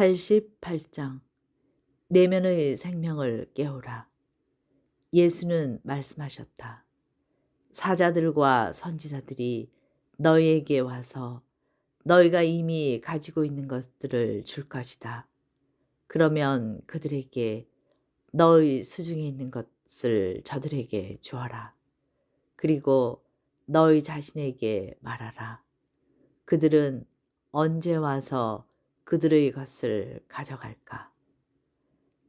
88장 내면의 생명을 깨우라. 예수는 말씀하셨다. 사자들과 선지자들이 너희에게 와서 너희가 이미 가지고 있는 것들을 줄 것이다. 그러면 그들에게 너희 수중에 있는 것을 저들에게 주어라. 그리고 너희 자신에게 말하라. 그들은 언제 와서 그들의 것을 가져갈까?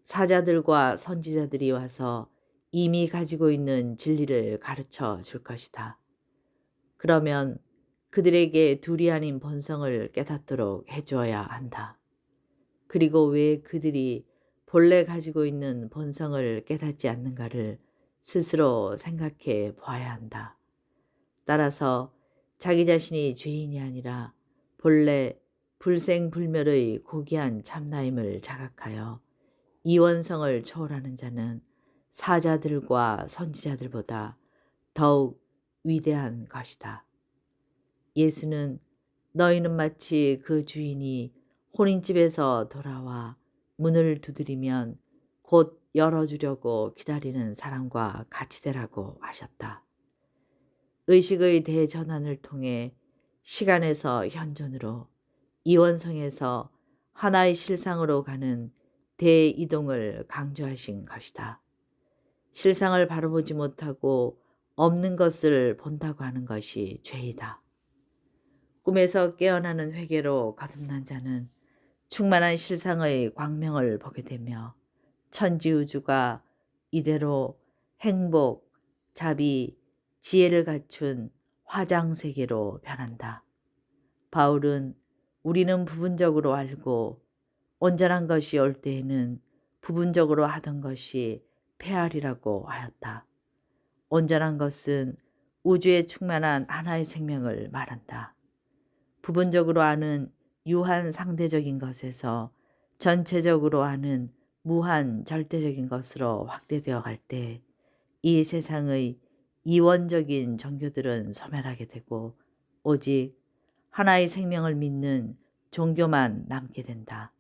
사자들과 선지자들이 와서 이미 가지고 있는 진리를 가르쳐 줄 것이다. 그러면 그들에게 둘이 아닌 본성을 깨닫도록 해주어야 한다. 그리고 왜 그들이 본래 가지고 있는 본성을 깨닫지 않는가를 스스로 생각해 보아야 한다. 따라서 자기 자신이 죄인이 아니라 본래 불생불멸의 고귀한 참나임을 자각하여 이원성을 초월하는 자는 사자들과 선지자들보다 더욱 위대한 것이다. 예수는 너희는 마치 그 주인이 혼인집에서 돌아와 문을 두드리면 곧 열어주려고 기다리는 사람과 같이 되라고 하셨다. 의식의 대전환을 통해 시간에서 현존으로 이원성에서 하나의 실상으로 가는 대이동을 강조하신 것이다. 실상을 바로 보지 못하고 없는 것을 본다고 하는 것이 죄이다. 꿈에서 깨어나는 회개로 거듭난 자는 충만한 실상의 광명을 보게 되며 천지우주가 이대로 행복, 자비, 지혜를 갖춘 화장세계로 변한다. 바울은 우리는 부분적으로 알고 온전한 것이 올 때에는 부분적으로 하던 것이 폐활이라고 하였다. 온전한 것은 우주에 충만한 하나의 생명을 말한다. 부분적으로 아는 유한 상대적인 것에서 전체적으로 아는 무한 절대적인 것으로 확대되어 갈 때 이 세상의 이원적인 종교들은 소멸하게 되고 오직 하나의 생명을 믿는 종교만 남게 된다.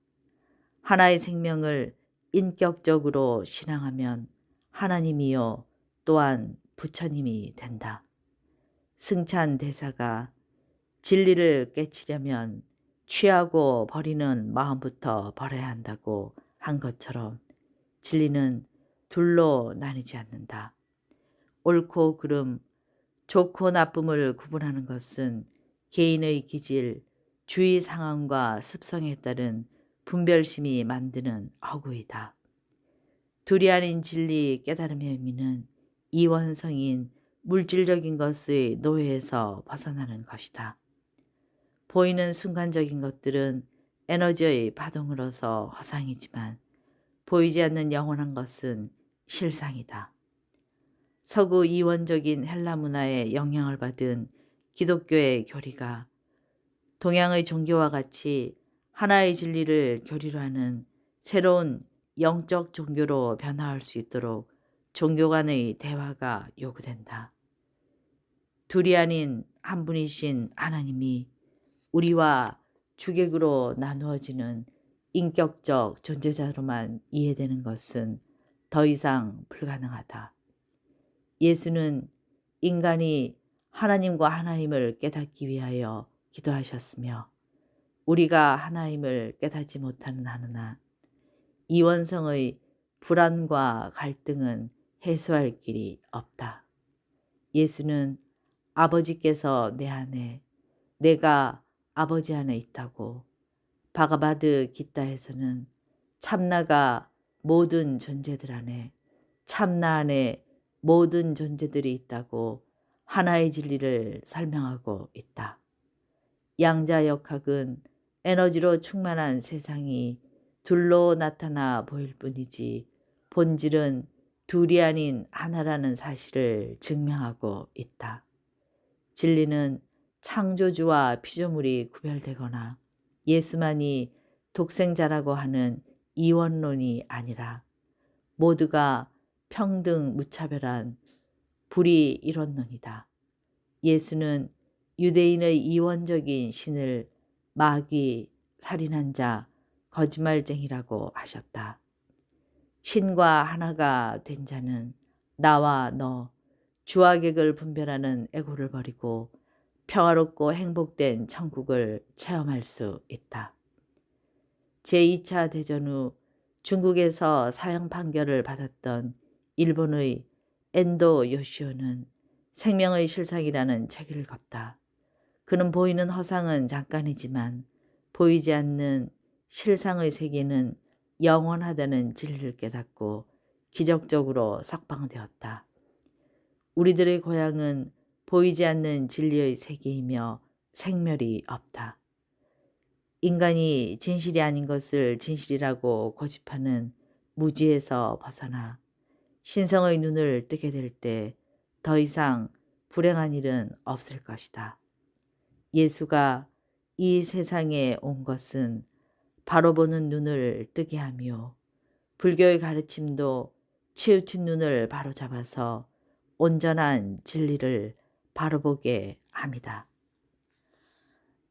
하나의 생명을 인격적으로 신앙하면 하나님이요 또한 부처님이 된다. 승찬 대사가 진리를 깨치려면 취하고 버리는 마음부터 버려야 한다고 한 것처럼 진리는 둘로 나뉘지 않는다. 옳고 그름, 좋고 나쁨을 구분하는 것은 개인의 기질, 주의 상황과 습성에 따른 분별심이 만드는 허구이다. 둘이 아닌 진리 깨달음의 의미는 이원성인 물질적인 것의 노예에서 벗어나는 것이다. 보이는 순간적인 것들은 에너지의 파동으로서 허상이지만 보이지 않는 영원한 것은 실상이다. 서구 이원적인 헬라 문화의 영향을 받은 기독교의 교리가 동양의 종교와 같이 하나의 진리를 교리로 하는 새로운 영적 종교로 변화할 수 있도록 종교 간의 대화가 요구된다. 둘이 아닌 한 분이신 하나님이 우리와 주객으로 나누어지는 인격적 존재자로만 이해되는 것은 더 이상 불가능하다. 예수는 인간이 하나님과 하나님을 깨닫기 위하여 기도하셨으며 우리가 하나님을 깨닫지 못하는 한나 이원성의 불안과 갈등은 해소할 길이 없다. 예수는 아버지께서 내 안에 내가 아버지 안에 있다고 바가바드 기타에서는 참나가 모든 존재들 안에 참나 안에 모든 존재들이 있다고 하나의 진리를 설명하고 있다. 양자역학은 에너지로 충만한 세상이 둘로 나타나 보일 뿐이지 본질은 둘이 아닌 하나라는 사실을 증명하고 있다. 진리는 창조주와 피조물이 구별되거나 예수만이 독생자라고 하는 이원론이 아니라 모두가 평등 무차별한 불이 이론론이다. 예수는 유대인의 이원적인 신을 마귀, 살인한 자, 거짓말쟁이라고 하셨다. 신과 하나가 된 자는 나와 너, 주악객을 분별하는 애고를 버리고 평화롭고 행복된 천국을 체험할 수 있다. 제2차 대전 후 중국에서 사형 판결을 받았던 일본의 엔도 요시오는 생명의 실상이라는 책을 읽었다. 그는 보이는 허상은 잠깐이지만 보이지 않는 실상의 세계는 영원하다는 진리를 깨닫고 기적적으로 석방되었다. 우리들의 고향은 보이지 않는 진리의 세계이며 생멸이 없다. 인간이 진실이 아닌 것을 진실이라고 고집하는 무지에서 벗어나 신성의 눈을 뜨게 될 때 더 이상 불행한 일은 없을 것이다. 예수가 이 세상에 온 것은 바로 보는 눈을 뜨게 하며 불교의 가르침도 치우친 눈을 바로 잡아서 온전한 진리를 바로 보게 합니다.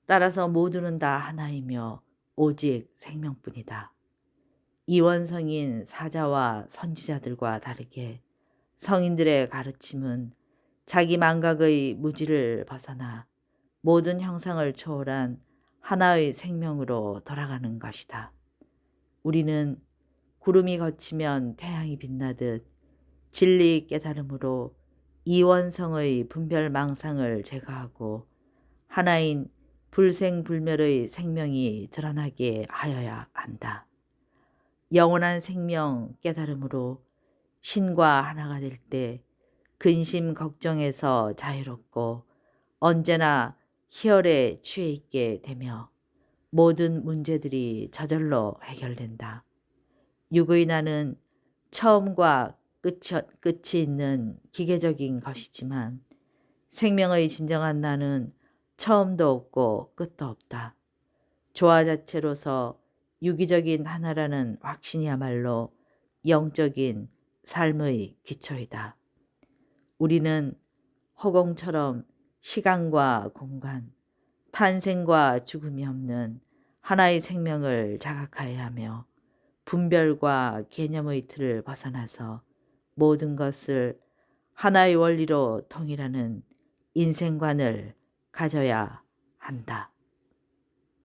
따라서 모두는 다 하나이며 오직 생명뿐이다. 이원성인 사자와 선지자들과 다르게 성인들의 가르침은 자기 망각의 무지를 벗어나 모든 형상을 초월한 하나의 생명으로 돌아가는 것이다. 우리는 구름이 걷히면 태양이 빛나듯 진리 깨달음으로 이원성의 분별 망상을 제거하고 하나인 불생불멸의 생명이 드러나게 하여야 한다. 영원한 생명 깨달음으로 신과 하나가 될 때 근심 걱정에서 자유롭고 언제나 희열에 취해 있게 되며 모든 문제들이 저절로 해결된다. 육의 나는 처음과 끝이, 끝이 있는 기계적인 것이지만 생명의 진정한 나는 처음도 없고 끝도 없다. 조화 자체로서 유기적인 하나라는 확신이야말로 영적인 삶의 기초이다. 우리는 허공처럼 시간과 공간, 탄생과 죽음이 없는 하나의 생명을 자각하여야 하며 분별과 개념의 틀을 벗어나서 모든 것을 하나의 원리로 통일하는 인생관을 가져야 한다.